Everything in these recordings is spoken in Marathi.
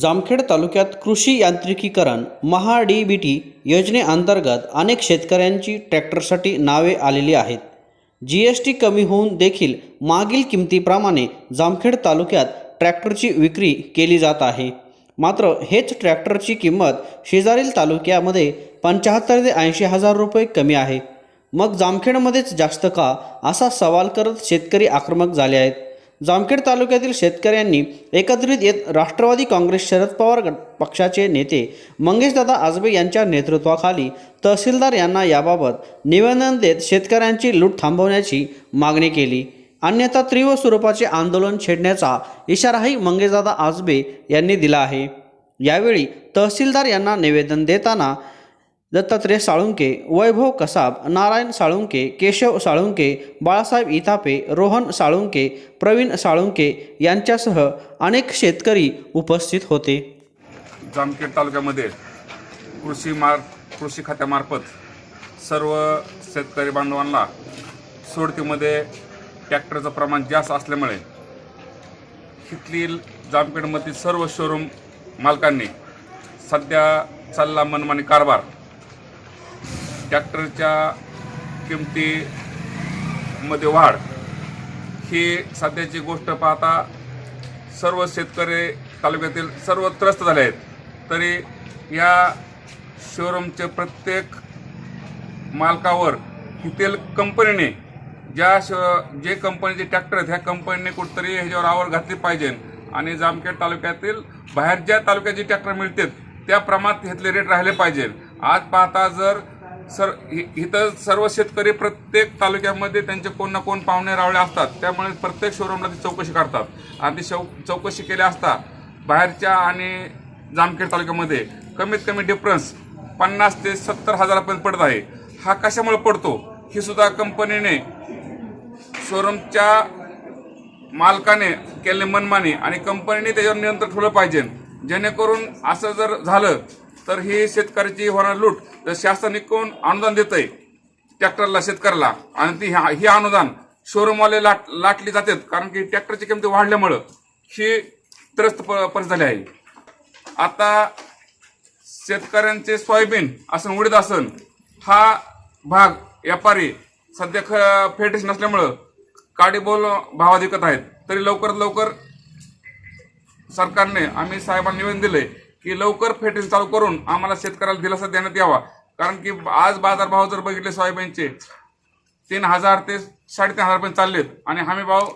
जामखेड तालुक्यात कृषी यांत्रिकीकरण महा डी बी टी योजनेअंतर्गत अनेक शेतकऱ्यांची ट्रॅक्टरसाठी नावे आलेली आहेत. जी एस टी कमी होऊन देखील मागील किमतीप्रमाणे जामखेड तालुक्यात ट्रॅक्टरची विक्री केली जात आहे. मात्र हेच ट्रॅक्टरची किंमत शेजारील तालुक्यामध्ये पंच्याहत्तर ते ऐंशी हजार रुपये कमी आहे. मग जामखेडमध्येच जास्त का असा सवाल करत शेतकरी आक्रमक झाले आहेत. जामखेड तालुक्यातील शेतकऱ्यांनी एकत्रित येत राष्ट्रवादी काँग्रेस शरद पवार पक्षाचे नेते मंगेशदादा आजबे यांच्या नेतृत्वाखाली तहसीलदार यांना याबाबत निवेदन देत शेतकऱ्यांची लूट थांबवण्याची मागणी केली. अन्यथा तीव्र स्वरूपाचे आंदोलन छेडण्याचा इशाराही मंगेशदादा आजबे यांनी दिला आहे. यावेळी तहसीलदार यांना निवेदन देताना दत्तात्रय साळुंके वैभव कसाब नारायण साळुंके केशव साळुंके बाळासाहेब इथापे रोहन साळुंके प्रवीण साळुंके यांच्यासह अनेक शेतकरी उपस्थित होते. जामखेड तालुक्यामध्ये कृषी मार कृषी खात्यामार्फत सर्व शेतकरी बांधवांना सोडतीमध्ये ट्रॅक्टरचं प्रमाण जास्त असल्यामुळे तिथली जामखेडमधील सर्व शोरूम मालकांनी सध्या चालला मनमानी कारभार ट्रॅक्टरच्या किमतीमध्ये वाढ ही सध्याची गोष्ट पाहता सर्व शेतकरी तालुक्यातील सर्व त्रस्त झाले आहेत. तरी या शोरूमचे प्रत्येक मालकावर हितेल कंपनीने ज्या श जे कंपनीचे ट्रॅक्टर आहेत ह्या कंपनीने कुठंतरी ह्याच्यावर आवर घातली पाहिजे. आणि जामखेड तालुक्यातील बाहेर ज्या तालुक्यात जे ट्रॅक्टर मिळतात त्या प्रमाणात हेतले रेट राहिले पाहिजे. आज पाहता जर सर इथं सर्व शेतकरी प्रत्येक तालुक्यामध्ये त्यांचे कोण ना कोण पाहुणे रावळे असतात. त्यामुळे प्रत्येक शोरूमला ती चौकशी करतात. आणि ती शौ चौकशी केली असता बाहेरच्या आणि जामखेड तालुक्यामध्ये कमीत कमी डिफरन्स पन्नास ते सत्तर हजारापर्यंत पडत आहे. हा कशामुळे पडतो? ही सुद्धा कंपनीने शोरूमच्या मालकाने केलेले मनमानी आणि कंपनीने त्याच्यावर नियंत्रण ठेवलं पाहिजे. जेणेकरून असं जर झालं तर ही शेतकऱ्याची होणार लूट. जर शासन एकूण अनुदान देतंय ट्रॅक्टरला शेतकऱ्याला आणि ती ह्या- ही अनुदान शोरूमवाले लाट लाटली जातात कारण की ट्रॅक्टरची किमती वाढल्यामुळं ही त्रस्त प- परिस्थिती झाली आहे. आता शेतकऱ्यांचे सोयाबीन असन उडीद आसन हा भाग व्यापारी सध्या ख फेटेस नसल्यामुळं काडीबोल भावात विकत आहेत. तरी लवकरात लवकर सरकारने आम्ही साहेबांना निवेदन दिले की लवकर फेटेस चालू करून आम्हाला शेतकऱ्याला दिलासा देण्यात यावा. कारण की आज बाजारभाव जर बघितले सोयाबीनचे तीन हजार ते साडेतीन हजारपर्यंत चाललेत आणि हमी भाव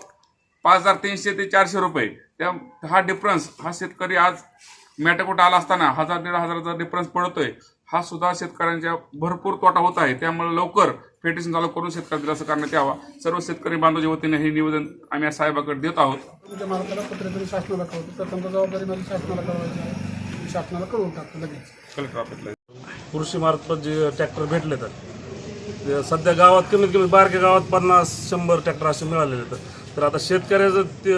पाच हजार तीनशे ते चारशे रुपये. त्या हा डिफरन्स हा शेतकरी आज मेटाकोट आला असताना हजार दीड हजाराचा डिफरन्स पडतोय. हा सुद्धा शेतकऱ्यांच्या भरपूर तोटा होत आहे. त्यामुळे लवकर फेटेशन चालू करून शेतकरी दिलासा करण्यात यावा. सर्व शेतकरी बांधवाच्या वतीने हे निवेदन आम्ही या साहेबाकडे देत आहोत. तुमच्या मालकाला पत्र तरी शासनाला कळवतो. प्रथम जबाबदारी माझी शासनाला कळवायची आहे. शासनाला कळवून टाकतो लगेच. कलेक्टर ऑफिसला कृषीमार्फत जे ट्रॅक्टर भेटले तर. ते सध्या गावात कमीत कमी बारक्या गावात पन्नास शंभर ट्रॅक्टर असे मिळालेले तर. तर आता शेतकऱ्याचं ते,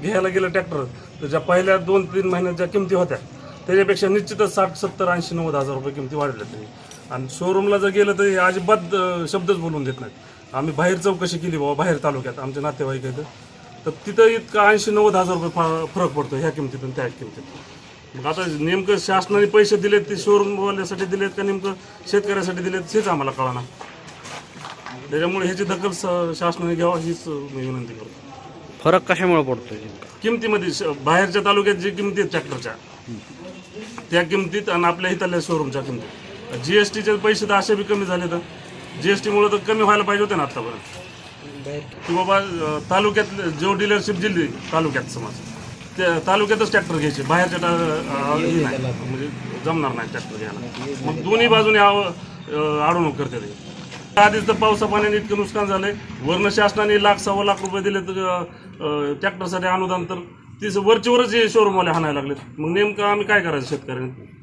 घ्यायला गेलं ट्रॅक्टर तर ज्या पहिल्या दोन तीन महिन्यात किमती होत्या त्याच्यापेक्षा निश्चितच साठ सत्तर ऐंशी नव्वद हजार रुपये किमती वाढल्या तरी. आणि शोरूमला जर गेलं तर हे अजिबात अं, शब्दच बोलून देत नाहीत. आम्ही बाहेर चौकशी केली बाबा बाहेर तालुक्यात आमचे नातेवाईक आहेत. तर तिथं इतका ऐंशी नव्वद हजार रुपये फा- फरक पडतो ह्या किमतीतून त्या किमतीत मग आता नेमकं शासनाने पैसे दिलेत ते शोरूमवाल्यासाठी दिलेत का नेमकं शेतकऱ्यासाठी दिलेत हेच आम्हाला कळणार त्याच्यामुळे ह्याची दखल स- शासनाने घ्यावा हीच मी विनंती करतो. फरक कशामुळे पडतोय? किमतीमध्ये श- बाहेरच्या तालुक्यात जी किमती आहेत ट्रॅक्टरच्या त्या किमतीत आणि आपल्या इथल्या शोरूमच्या किमतीत. जीएसटीचे पैसे तर असे बी कमी झाले तर जीएसटीमुळे तर कमी व्हायला पाहिजे होते ना आतापर्यंत. की बाबा अं, तालुक्यात जो डीलरशिप दिली तालुक्यात समज. तालुक्यातच ट्रॅक्टर घ्यायचे बाहेरच्या नाही म्हणजे जमणार नाही ट्रॅक्टर घ्यायला. मग दोन्ही बाजूने आव- अडवणूक करते ते. आधीच तर पावसा पाण्याने इतकं नुकसान झालंय. वर्ण शासनाने लाख सव्वा लाख रुपये दिले तर ट्रॅक्टरसाठी अनुदान तर तीच वरची वरच हे शोरूमवाले हाणायला लागलेत. मग नेमकं आम्ही काय करायचं शेतकऱ्यांनी?